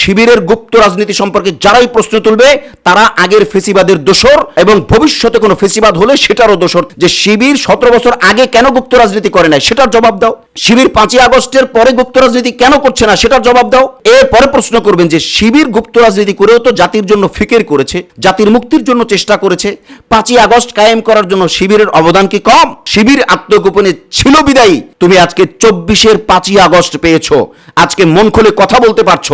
শিবিরের গুপ্ত রাজনীতি সম্পর্কে যারাই প্রশ্ন তুলবে, তারা আগের ফেসিবাদের দোষর এবং ভবিষ্যতে কোনো ফেসিবাদ হলে সেটারও দোষর। যে শিবির সতেরো বছর আগে কেন গুপ্ত রাজনীতি করে নাই, সেটার জবাব দাও। শিবির পাঁচই আগস্টের পরে গুপ্ত রাজনীতি কেন করছে না, সেটার জবাব দাও। এরপরে প্রশ্ন করবেন যে শিবির গুপ্ত রাজনীতি করেও তো জাতির জন্য ফিকের করেছে, জাতির মুক্তির জন্য চেষ্টা করেছে। পাঁচই আগস্ট কায়েম করার জন্য শিবিরের অবদান কি কম? শিবির আত্মগোপনে ছিল বিদায়ী। তুমি আজকে চব্বিশের পাঁচই আগস্ট পেয়েছ। আজকে মন খুলে কথা বলতে পারছ।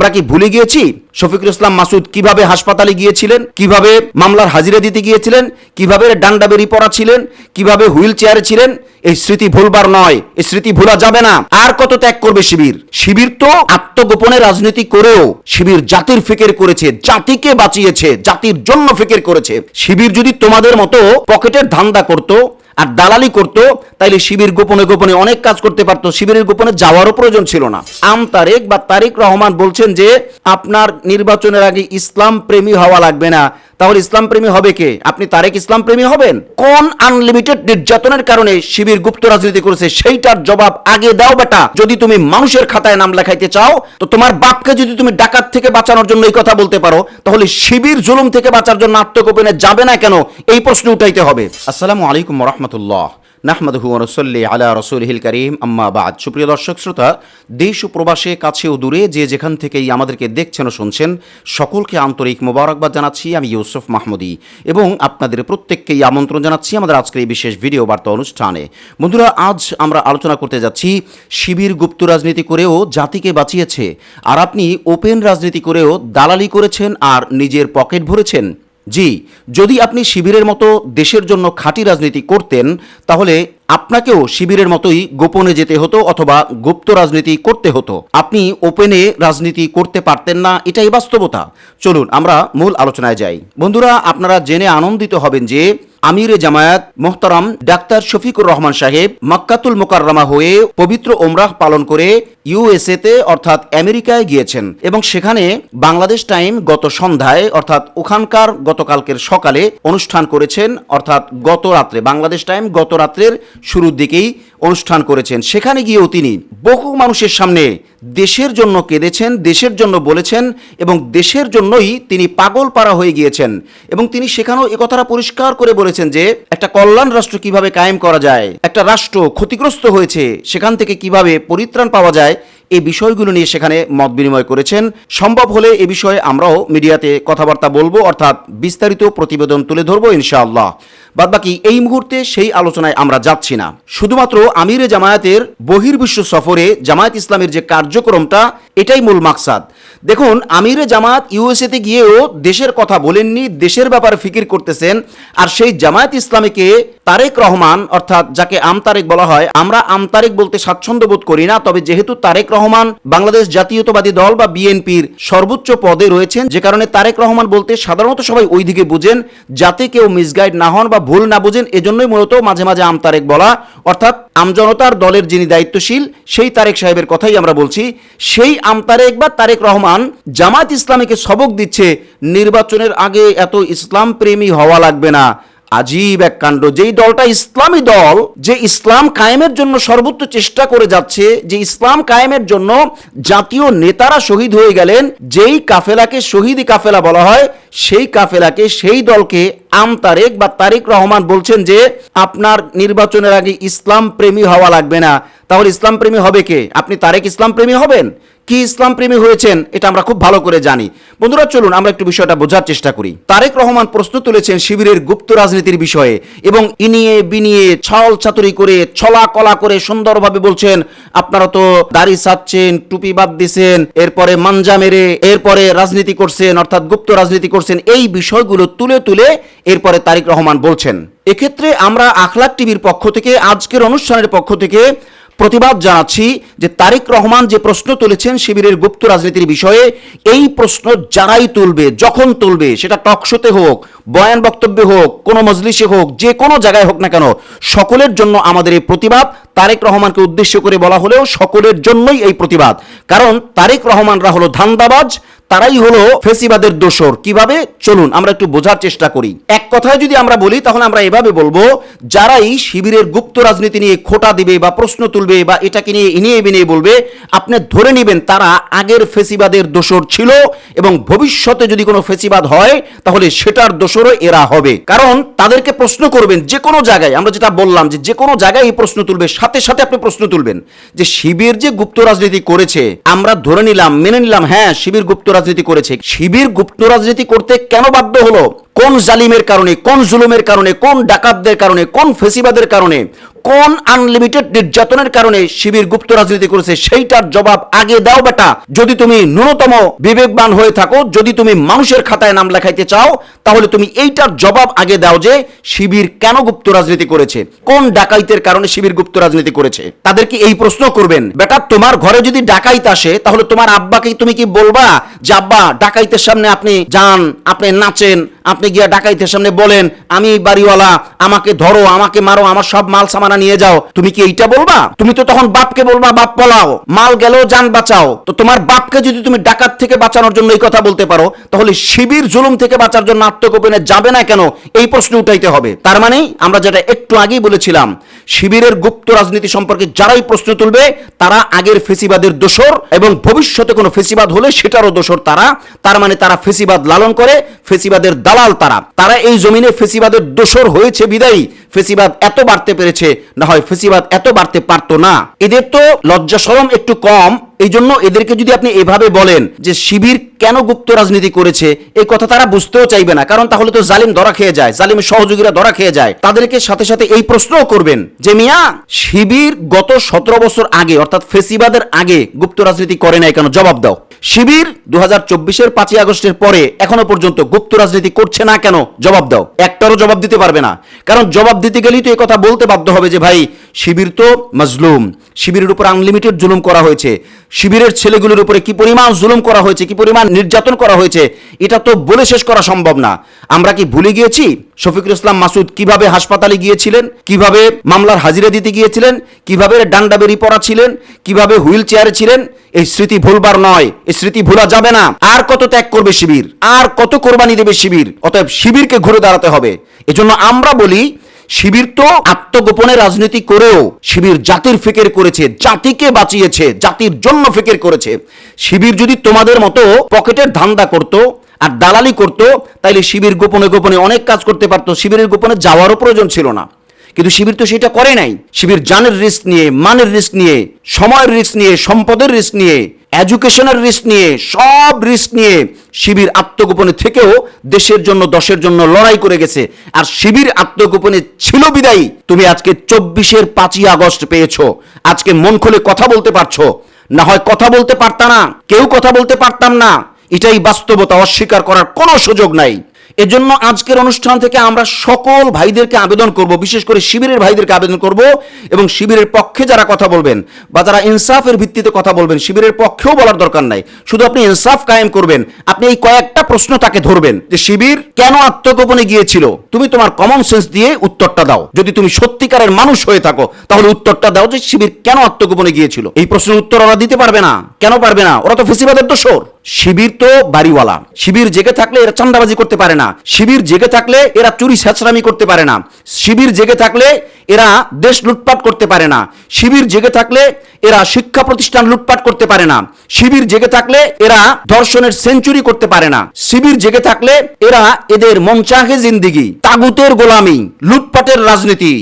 আমরা কি ভুলে গিয়েছি? শফিকুল ইসলাম মাসুদ কীভাবে হাসপাতালে গিয়েছিলেন? কীভাবে মামলার হাজিরা দিতে গিয়েছিলেন? কীভাবে ডান্ডা বেরি পড়া ছিলেন? কীভাবে হুইল চেয়ারে ছিলেন? এই স্মৃতি ভুলবার নয়। এই স্মৃতি ভোলা যাবে না। আর কত ত্যাগ করবে শিবির? শিবির তো আত্মগোপনে রাজনীতি করেও শিবির জাতির ফিকের করেছে, জাতিকে বাঁচিয়েছে, জাতির জন্য ফিকের করেছে। শিবির যদি তোমাদের মতো পকেটের ধান্দা করতো আর দালালি করতো, তাইলে শিবির গোপনে গোপনে অনেক কাজ করতে পারতো, শিবিরের গোপনে যাওয়ারও প্রয়োজন ছিল না। আম তারেক বা তারিক রহমান বলছেন যে, আপনার নির্বাচনের আগে ইসলাম প্রেমী হওয়া লাগবে না। তাহলে ইসলাম প্রেমী হবে কে? আপনি তারেক ইসলাম প্রেমী হবেন? কোন আনলিমিটেড নির্যাতনের কারণে শিবির গুপ্ত রাজনীতি করেছে, সেইটার জবাব আগে দাও বেটা। যদি তুমি মানুষের খাতায় নাম লেখাইতে চাও, তো তোমার বাপকে যদি তুমি ডাকাত থেকে বাঁচানোর জন্য এই কথা বলতে পারো, তাহলে শিবির জুলুম থেকে বাঁচার জন্য আত্মগোপনে যাবে না কেন? এই প্রশ্ন উঠাইতে হবে। আসসালামু আলাইকুম রহমতুল্লাহ। নাহমাদহু রসল্লি আলা রসুলহিল করিম। আম্মা বাদ। সুপ্রিয় দর্শক, শ্রোতা, দেশ ও প্রবাসে, কাছে ও দূরে যে যেখান থেকেই আমাদেরকে দেখছেন ও শুনছেন, সকলকে আন্তরিক মোবারকবাদ জানাচ্ছি, আমি ইউসুফ মাহমুদি। এবং আপনাদের প্রত্যেককেই আমন্ত্রণ জানাচ্ছি আমাদের আজকের এই বিশেষ ভিডিও বার্তা অনুষ্ঠানে। বন্ধুরা, আজ আমরা আলোচনা করতে যাচ্ছি শিবির গুপ্ত রাজনীতি করেও জাতিকে বাঁচিয়েছে। আর আপনি ওপেন রাজনীতি করেও দালালি করেছেন আর নিজের পকেট ভরেছেন। জি, যদি আপনি শিবিরের মতো দেশের জন্য খাঁটি রাজনীতি করতেন, তাহলে আপনাকেও শিবিরের মতোই গোপনে যেতে হতো অথবা গুপ্ত রাজনীতি করতে হতো। আপনি ওপেনে রাজনীতি করতে পারতেন না, এটাই বাস্তবতা। চলুন, আমরা মূল আলোচনায় যাই। বন্ধুরা, আপনারা জেনে আনন্দিত হবেন যে আমিরে জামায়াত মোহতারাম ডাক্তার শফিকুর রহমান সাহেব মাক্কাতুল মোকাররমা হয়ে পবিত্র ওমরাহ পালন করে ইউএসএ তে অর্থাৎ আমেরিকায় গিয়েছেন এবং সেখানে বাংলাদেশ টাইম গত সন্ধ্যায়, অর্থাৎ ওখানকার গতকালকের সকালে অনুষ্ঠান করেছেন, অর্থাৎ গত রাত্রে, বাংলাদেশ টাইম গত রাত্রের শুরুর দিকেই অনুষ্ঠান করেছেন। সেখানে গিয়েও তিনি বহু মানুষের সামনে দেশের জন্য কেঁদেছেন, দেশের জন্য বলেছেন এবং দেশের জন্যই তিনি পাগল পাড়া হয়ে গিয়েছেন। এবং তিনি সেখানেও একথাটা পরিষ্কার করে বলেছেন যে, একটা কল্যাণ রাষ্ট্র কীভাবে কায়েম করা যায়, একটা রাষ্ট্র ক্ষতিগ্রস্ত হয়েছে, সেখান থেকে কীভাবে পরিত্রাণ পাওয়া যায় এই বিষয়গুলো নিয়ে সেখানে মত বিনিময় করেছেন। সম্ভব হলে এ বিষয়ে আমরাও মিডিয়াতে কথাবার্তা বলব, অর্থাৎ বিস্তারিত প্রতিবেদন তুলে ধরবো ইনশাআল্লাহ। বাদবাকি এই মুহূর্তে সেই আলোচনায় আমরা যাচ্ছি না। শুধুমাত্র আমিরে জামায়াতের বহির্বিশ্ব সফরে জামায়াত ইসলামের যে কার্যক্রমটা, এটাই মূল মাকসাদ। দেখুন, আমিরে জামায়াত ইউএসএতে গিয়েও দেশের কথা বলেননি, দেশের ব্যাপারে ফিকির করতেছেন, আর সেই জামায়াত ইসলামীকে তারেক রহমান, অর্থাৎ যাকে আমতারেক বলা হয়, আমরা আমতারেক বলতে স্বাচ্ছন্দ্য বোধ করি না, তবে যেহেতু তারেক রহমান বাংলাদেশ জাতীয়তাবাদী দল বা বিএনপির সর্বোচ্চ পদে রয়েছেন, যে কারণে তারেক রহমান বলতে সাধারণত সবাই ওই দিকে বুঝেন, যাতে কেউ মিসগাইড না হন বা ভুল না বুঝেন, এজন্যই মূলত মাঝে মাঝে আমতারেক বলা, অর্থাৎ আমজনতার দলের যিনি দায়িত্বশীল, সেই তারেক সাহেবের কথাই আমরা বলছি। সেই আমতারেক বা তারেক রহমান জামাত ইসলামীকে সবক দিচ্ছে, নির্বাচনের আগে এত ইসলাম প্রেমী হওয়া লাগবে না। আজীব এক কাণ্ড। যেই দলটা ইসলামী দল, যে ইসলাম কায়েমের জন্য সর্বোচ্চ চেষ্টা করে যাচ্ছে, যে ইসলাম কায়েমের জন্য জাতীয় নেতারা শহীদ হয়ে গেলেন, যেই কাফেলাকে শহীদি কাফেলা বলা হয়, সেই কাফেলাকে, সেই দলকে আম তারেক বা তারিক রহমান বলছেন যে, আপনার নির্বাচনের আগে ইসলাম প্রেমী হওয়া লাগবে না। তাহলে ইসলাম প্রেমী হবে কে? আপনি তারেক ইসলাম প্রেমী হবেন? কি ইসলাম প্রেমী হয়েছেন, এটা আমরা খুব ভালো করে জানি। বন্ধুরা, চলুন আমরা একটু বিষয়টা বোঝার চেষ্টা করি। তারেক রহমান প্রশ্ন তুলেছেন শিবিরের গুপ্ত রাজনীতির বিষয়ে এবং ইনিয়ে বিনিয়ে ছল চাতুরি করে, ছলা কলা করে সুন্দরভাবে বলছেন, আপনারা তো দাড়ি সাচ্ছেন টুপি বাদ দিছেন, এরপরে মাঞ্জা মেরে, এরপরে রাজনীতি করছেন, অর্থাৎ গুপ্ত রাজনীতি করছেন, এই বিষয়গুলো তুলে তুলে এরপরে তারিক রহমান বলছেন। এক্ষেত্রে আমরা আখলাক টিভির পক্ষ থেকে, আজকের অনুষ্ঠানের পক্ষ থেকে প্রতিবাদ জানাচ্ছি যে তারেক রহমান যে প্রশ্ন তুলেছেন শিবিরের গুপ্ত রাজনীতির বিষয়ে, এই প্রশ্ন যারাই তুলবে, যখন তুলবে, সেটা টকশোতে হোক, বয়ান বক্তব্যে হোক, কোনো মজলিসে হোক, যে কোনো জায়গায় হোক না কেন, সকলের জন্য আমাদের এই প্রতিবাদ তারেক রহমানকে উদ্দেশ্য করে বলা হলেও সকলের জন্যই এই প্রতিবাদ। কারণ তারেক রহমানরা হলো ধান্দাবাজ তারাই হলো ফেসিবাদের দোসর কীভাবে? চলুন, আমরা একটু বোঝার চেষ্টা করি। এক কথায় যদি আমরা বলি, তাহলে আমরা এভাবে বলব, যারাই শিবিরের গুপ্ত রাজনীতি নিয়ে খোটা দিবে বা প্রশ্ন তুলবে বা এটাকে নিয়ে ইনিয়ে বিনিয়ে বলবে, আপনি ধরে নেবেন তারা আগের ফেসিবাদের দোসর ছিল এবং ভবিষ্যতে যদি কোনো ফেসিবাদ হয়, তাহলে সেটার দোসরও এরা হবে। কারণ তাদেরকে প্রশ্ন করবেন যে কোনো জায়গায়, আমরা যেটা বললাম যে যে কোনো জায়গায় এই প্রশ্ন তুলবে, সাথে সাথে আপনি প্রশ্ন তুলবেন যে শিবির যে গুপ্ত রাজনীতি করেছে, আমরা ধরে নিলাম, মেনে নিলাম হ্যাঁ শিবির গুপ্ত রাজনীতি করেছে। শিবির গুপ্ত রাজনীতি করতে কেন বাধ্য হলো? কোন জালিমের কারণে, কোন জুলুমের কারণে, কোন ডাকাতদের কারণে, কোন ফেসিবাদের কারণে, কোন আনলিমিটেড নির্যাতনের কারণে শিবির গুপ্ত রাজনীতি করেছে, সেইটার জবাব আগে দাও বেটা। যদি তুমি ন্যূনতম বিবেকবান হয়ে থাকো, যদি তুমি মানুষের খাতায় নাম লেখাইতে চাও, তাহলে তুমি এইটার জবাব আগে দাও যে শিবির কেন গুপ্ত রাজনীতি করেছে, কোন ডাকাইতের কারণে শিবির গুপ্ত রাজনীতি করেছে। তাদেরকে এই প্রশ্ন করবেন, বেটা, তোমার ঘরে যদি ডাকাইত আসে, তাহলে তোমার আব্বাকে তুমি কি বলবা যে, আব্বা, ডাকাইতের সামনে আপনি যান, আপনি নাচেন আপনি গিয়া ডাকাইতের সামনে বলেন, আমি বাড়িওয়ালা, আমাকে ধরো, আমাকে মারো, আমার সব মাল সামানা নিয়ে যাও। তুমি কি এইটা বলবা? তুমি তো তখন বাপকে বলবা, বাপ পলাও মাল গেল যান বাঁচাও। তো তোমার বাপকে যদি তুমি ডাকাত থেকে বাঁচানোর জন্য এই কথা বলতে পারো, তাহলে শিবির জুলুম থেকে বাঁচার জন্য আত্মগোপনে যাবে না কেন? এই প্রশ্ন উঠাইতে হবে। তার মানে আমরা যেটা একটু আগেই বলেছিলাম, শিবিরের গুপ্ত রাজনীতি সম্পর্কে যারাই প্রশ্ন তুলবে, তারা আগের ফেসিবাদের দোসর এবং ভবিষ্যতে কোনো ফেসিবাদ হলে সেটারও দোসর তারা। তার মানে তারা ফেসিবাদ লালন করে, ফেসিবাদের দালাল তারা। তারা এই জমিনে ফেসিবাদের দোষর হয়েছে বিদায়ী। ফেসিবাদ এত বাড়তে পেরেছে, না হয় ফেসিবাদ এত বাড়তে পারতো না। এদের তো লজ্জা শরম একটু কম। এই জন্য এদেরকে যদি আপনি এভাবে বলেন যে শিবির কেন গুপ্ত রাজনীতি করেছে এই কথা তারা বুঝতেও চাইবে না। কারণ তাহলে তো জালিম ধরা খেয়ে যায় জালিমের সহযোগীরা ধরা খেয়ে যায়। তাদেরকে সাথে সাথে এই প্রশ্নও করবেন যে, মিয়া, শিবির গত সতেরো বছর আগে, অর্থাৎ ফেসিবাদের আগে গুপ্ত রাজনীতি করে নাই কেন? জবাব দাও। শিবির দু হাজার চব্বিশের পাঁচই আগস্টের পরে, এখনও পর্যন্ত গুপ্ত রাজনীতি করছে না কেন? জবাব দাও। একটারও জবাব দিতে পারবে না। কারণ জবাব দিতে গেলেই তো এই কথা বলতে বাধ্য হবে যে, ভাই শিবির তো মজলুম। শিবিরের উপর আনলিমিটেড জুলুম করা হয়েছে। শিবিরের ছেলেগুলোর উপরে কি পরিমাণ জুলুম করা হয়েছে, কি পরিমাণ নির্যাতন করা হয়েছে, এটা তো বলে শেষ করা সম্ভব না। আমরা কি ভুলে গিয়েছি? শফিকুল ইসলাম মাসুদ কীভাবে হাসপাতালে গিয়েছিলেন? কীভাবে মামলার হাজিরা দিতে গিয়েছিলেন? কীভাবে ডান্ডা বেরি পড়া ছিলেন? কীভাবে হুইল চেয়ারে ছিলেন? এই স্মৃতি ভুলবার নয়, এই স্মৃতি ভোলা যাবে না। আর কত ত্যাগ করবে শিবির? আর কত কোরবানি দেবে শিবির? অতএব শিবিরকে ঘুরে দাঁড়াতে হবে। এজন্য আমরা বলি শিবির তো আত্মগোপনে রাজনীতি করেও শিবির জাতির ফিকের করেছে, জাতিকে বাঁচিয়েছে, জাতির জন্য ফিকের করেছে। শিবির যদি তোমাদের মতো পকেটের ধান্দা করত আর দালালি করত, তাইলে শিবির গোপনে গোপনে অনেক কাজ করতে পারতো, শিবিরের গোপনে যাওয়ারও প্রয়োজন ছিল না। কিন্তু শিবির তো সেটা করে নাই। শিবির জানের রিস্ক নিয়ে, মানের রিস্ক নিয়ে, সময়ের রিস্ক নিয়ে, সম্পদের রিস্ক নিয়ে এডুকেশনের রিস্ক নিয়ে, সব রিস্ক নিয়ে শিবির আত্মগোপনে থেকেও দেশের জন্য, দশের জন্য লড়াই করে গেছে। আর শিবির আত্মগোপনে ছিল বিদায়ী। তুমি আজকে চব্বিশের পাঁচই আগস্ট পেয়েছ। আজকে মন খুলে কথা বলতে পারছ। না হয় কথা বলতে পারতা না, কেউ কথা বলতে পারতাম না। এটাই বাস্তবতা, অস্বীকার করার কোনো সুযোগ নাই। এজন্য আজকের অনুষ্ঠান থেকে আমরা সকল ভাইদেরকে আবেদন করব, বিশেষ করে শিবিরের ভাইদেরকে আবেদন করব এবং শিবিরের পক্ষে যারা কথা বলবেন বা যারা ইনসাফের ভিত্তিতে কথা বলবেন, শিবিরের পক্ষেও বলার দরকার নাই। শুধু আপনি ইনসাফ কায়েম করবেন, আপনি এই কয়েকটা প্রশ্ন তাকে ধরবেন যে, শিবির কেন আত্মগোপনে গিয়েছিল? তুমি তোমার কমন সেন্স দিয়ে উত্তরটা দাও। যদি তুমি সত্যিকারের মানুষ হয়ে থাকো, তাহলে উত্তরটা দাও যে, শিবির কেন আত্মগোপনে গিয়েছিল? এই প্রশ্নের উত্তর ওরা দিতে পারবে না। কেন পারবে না? ওরা তো ফেসিবাদের দোষর। শিবির তো বাড়িওয়ালা। শিবির জেগে থাকলে এরা চান্দাবাজি করতে পারে না। শিবির জেগে থাকলে এরা চুরি ছ্যাঁচড়ামি করতে পারে না। শিবির জেগে থাকলে এরা দেশ লুটপাট করতে পারে না। শিবির জেগে থাকলে এরা শিক্ষা প্রতিষ্ঠান লুটপাট করতে পারে না। শিবির জেগে থাকলে এরা ধর্ষণের সেঞ্চুরি করতে পারে না। শিবির জেগে থাকলে এরা এদের মঞ্চাহে জিন্দিগি, তাগুতের গোলামি, লুটপাটের রাজনীতি।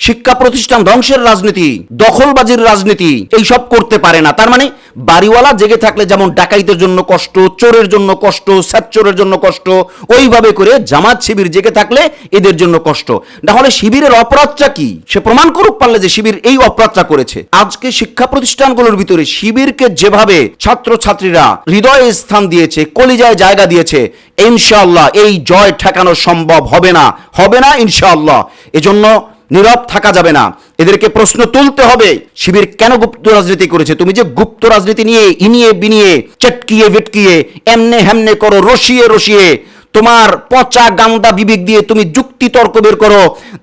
শিক্ষা প্রতিষ্ঠান ধ্বংসের রাজনীতি, দখলবাজির রাজনীতি, এইসব করতে পারে না। তার মানে বাড়িওয়ালা জেগে থাকলে যেমন ডাকাইতের জন্য কষ্ট, চোরের জন্য কষ্ট স্যাচ্চোরের জন্য কষ্ট, ওইভাবে করে জামাত শিবির জেগে থাকলে এদের জন্য কষ্ট। তাহলে শিবিরের অপরাধটা কি? সে প্রমাণ করুক পারলে যে শিবির এই অপরাধটা করেছে। আজকে শিক্ষা প্রতিষ্ঠানগুলোর ভিতরে শিবিরকে যেভাবে ছাত্র ছাত্রীরা হৃদয়ে স্থান দিয়েছে, কলিজায় জায়গা দিয়েছে, ইনশাআল্লাহ এই জয় ঠেকানো সম্ভব হবে না। হবে না ইনশাআল্লাহ। এজন্য নীরব থাকা যাবে না। এদেরকে প্রশ্ন তুলতে হবে, শিবির কেন গুপ্ত রাজনীতি করেছে? তুমি যে গুপ্ত রাজনীতি নিয়ে ইনিয়ে বিনিয়ে চটকিয়ে ভেটকিয়ে এমনে হেমনে করো, রসিয়ে রসিয়ে, তোমার পচা গান্দা বিবেক দিয়ে তুমি যুক্তি তর্ক বের করো,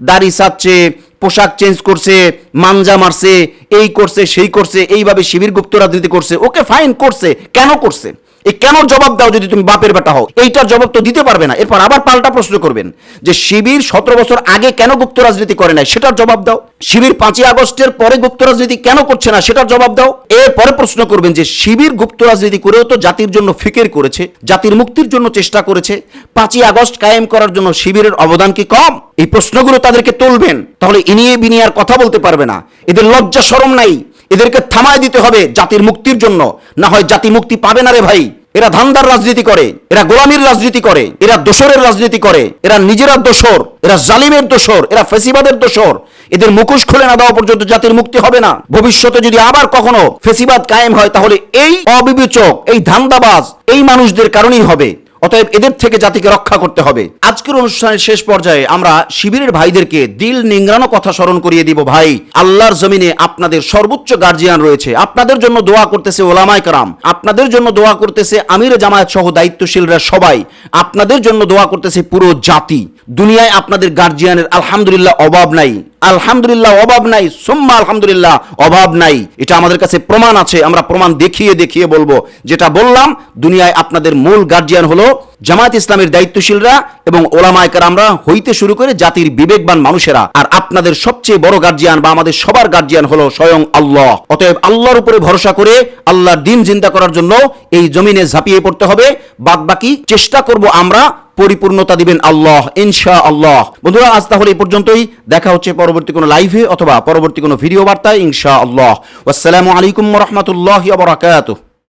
দাড়ি সাচ্ছে পোশাক চেঞ্জ করছে মানজা মারছে, এই করছে, সেই করছে, এইভাবে শিবির গুপ্ত রাজনীতি করছে, ওকে ফাইন করছে, কেন করছে? এই কেন জবাব দাও যদি তুমি বাপের বেটা হও? এইটার জবাব তো দিতে পারবে না। এরপর আবার পাল্টা প্রশ্ন করবেন যে শিবির সতেরো বছর আগে কেন গুপ্ত রাজনীতি করে নাই? সেটার জবাব দাও। শিবির পাঁচই আগস্টের পরে গুপ্ত রাজনীতি কেন করছে না? সেটার জবাব দাও। এরপরে প্রশ্ন করবেন যে শিবির গুপ্ত রাজনীতি করেও তো জাতির জন্য ফিকের করেছে, জাতির মুক্তির জন্য চেষ্টা করেছে। পাঁচই আগস্ট কায়েম করার জন্য শিবিরের অবদান কি কম? এই প্রশ্নগুলো তাদেরকে তুলবেন। তাহলে ইনিয়ে বিনিয়ে আর কথা বলতে পারবে না। এদের লজ্জা সরম নাই। এদেরকে থামায় দিতে হবে জাতির মুক্তির জন্য। না হয় জাতি মুক্তি পাবে না রে ভাই। এরা ধান্দার রাজনীতি করে, এরা গোলামীর রাজনীতি করে, এরা দোসরের রাজনীতি করে, এরা নিজেরা দোসর এরা জালিমের দোসর এরা ফেসিবাদের দোসর এদের মুখোশ খুলে না দেওয়া পর্যন্ত জাতির মুক্তি হবে না। ভবিষ্যতে যদি আবার কখনো ফেসিবাদ কায়েম হয়, তাহলে এই অবিবেচক, এই ধান্দাবাজ, এই মানুষদের কারণেই হবে। অতএব এদের থেকে জাতিকে রক্ষা করতে হবে। আজকের অনুষ্ঠানের শেষ পর্যায়ে আমরা শিবিরের ভাইদেরকে দিল নিংড়ানো কথা স্মরণ করিয়ে দিব ভাই। আল্লাহর জমিনে আপনাদের সর্বোচ্চ গার্জিয়ান রয়েছে। আপনাদের জন্য দোয়া করতেছে ওলামায় কারাম। আপনাদের জন্য দোয়া করতেছে আমির জামায়াত সহ দায়িত্বশীলরা সবাই। আপনাদের জন্য দোয়া করতেছে পুরো জাতি। দুনিয়ায় আপনাদের গার্জিয়ানের আলহামদুলিল্লাহ অভাব নাই। আলহামদুলিল্লাহ অভাব নাই, সুম্মা আলহামদুলিল্লাহ অভাব নাই। এটা আমাদের কাছে প্রমাণ আছে, আমরা প্রমাণ দেখিয়ে দেখিয়ে বলব। যেটা বললাম, দুনিয়ায় আপনাদের মূল গার্জিয়ান হলো জামায়াত ইসলামের দায়িত্বশীলরা এবং ওলামায়কার আমরা হইতে শুরু করে জাতির বিবেকবান মানুষেরা। আর আপনাদের সবচেয়ে বড় গার্জিয়ান বা আমাদের সবার গার্জিয়ান হলো স্বয়ং আল্লাহ। অতএব আল্লাহর উপরে ভরসা করে আল্লাহর দিন চিন্তা করার জন্য এই জমিনে ঝাঁপিয়ে পড়তে হবে। বাদ বাকি চেষ্টা করব আমরা পরিপূর্ণতা দিবেন আল্লাহ ইনশা আল্লাহ বন্ধুরা, আজ তাহলে এই পর্যন্তই। দেখা হচ্ছে পরবর্তী কোনো লাইভে অথবা পরবর্তী কোনো ভিডিও বার্তায় ইনশা আল্লাহ আসসালামু আলাইকুম রহমতুল্লাহ বারাকাতুহ।